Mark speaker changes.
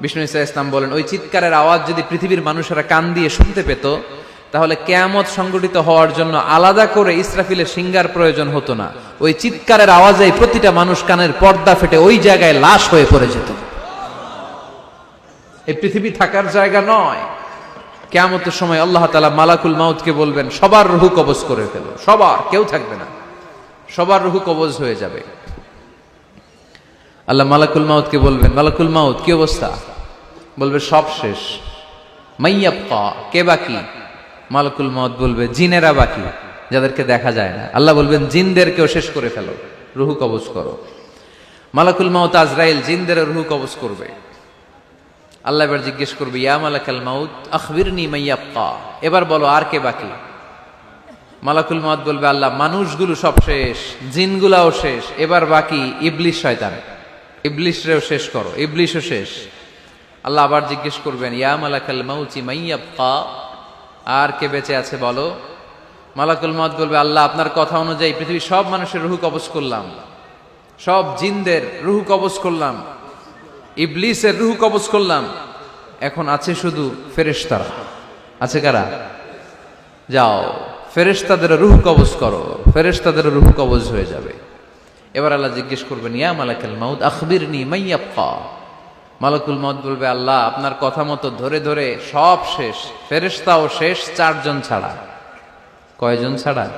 Speaker 1: বিষ্ণু ইসা ইসলাম বলেন, ওই চিৎকারের আওয়াজ যদি পৃথিবীর মানুষেরা কান দিয়ে শুনতে পেত, তাহলে কেয়ামত সংগঠিত হওয়ার জন্য আলাদা করে ইসরাফিলের সিঙ্গার প্রয়োজন হতো না। ওই চিৎকারের আওয়াজে প্রতিটা মানুষ কানের পর্দা ফেটে ওই জায়গায় লাশ হয়ে পড়ে যেত। এই পৃথিবী থাকার জায়গা নয়। কেয়ামতের সময় আল্লাহ তালা মালাকুল মাউতকে বলবেন, সবার রুহু কবজ করে ফেলো। সবার, কেউ থাকবে না। সবার রুহু কবজ হয়ে যাবে। আল্লাহ মালাকুল মাউতকে বলবেন, মালাকুল মাউত, কি অবস্থা? বলবে, সব শেষ। মাইয়াপ্পা কে বাকি? মালাকুল মত বলবে, জিনেরা বাকি, যাদেরকে দেখা যায় না। আল্লাহ বলবেন, জিনদেরকেও শেষ করে ফেলো, রুহু কবজ করো। মালাকুল মাউত আজরাইল, জিনদের রুহু কবজ করবে। আল্লাহ এবার জিজ্ঞেস করবে, ইয়া মালাকাল মাউত আখবিরনি মাইয়াপ্পা এবার বলো, আর কে বাকি? মালাকুল মাউত বলবে, আল্লাহ, মানুষগুলো সব শেষ, জিনগুলাও শেষ, এবার বাকি ইবলিশ শয়তান। ইবলিশরেও শেষ করো, ইবলিশও শেষ। আল্লাহ আবার জিজ্ঞেস করবেন, ইয়া মালাকাল মাউচি মাইয়াপ্পা আর কে বেঁচে আছে বলো? মালাকুল মাউত বলবে, আল্লাহ, আপনার কথা অনুযায়ী পৃথিবীর সব মানুষের রুহু কবজ করলাম। সব জিনদের রুহু কবজ করলাম। ইবলিসের রুহু কবজ করলাম। এখন আছে শুধু ফেরেশতারা। আছে কারা? যাও, ফেরেশতাদের রুহ কবজ করো। ফেরেশতাদের রুহ কবজ হয়ে যাবে। এবার আল্লাহ জিজ্ঞেস করবেন, ইয়া মালাকুল মাউদ আখবিরনি মাইয়াপ্পা মালাকুল মত বলবে, আল্লাহ, আপনার কথা মতো ধরে ধরে সব শেষ। ফেরেশতাও শেষ, চারজন ছাড়া। কয়জন ছাড়া?